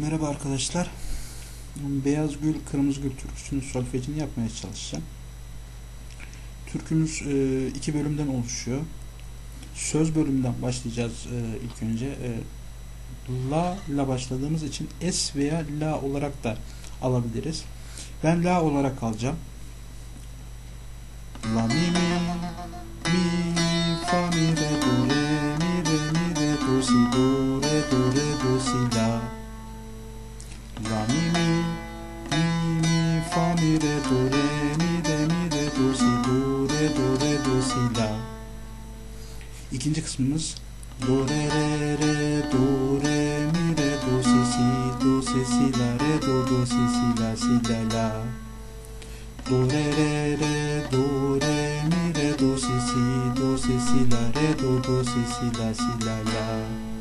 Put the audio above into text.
Merhaba arkadaşlar. Beyaz Gül, Kırmızı Gül türküsünün solfejini yapmaya çalışacağım. Türkümüz e, iki bölümden oluşuyor. Söz bölümünden başlayacağız e, ilk önce. E, la ile başladığımız için es veya la olarak da alabiliriz. Ben la olarak alacağım. La mi re do re mi re mi re do si do re do re do si la. İkinci kısmımız do re re re do re mi re do si si do si si la re do do si si la si la la. Do re re re do re mi re do si si do si si la re do do si si la si la la.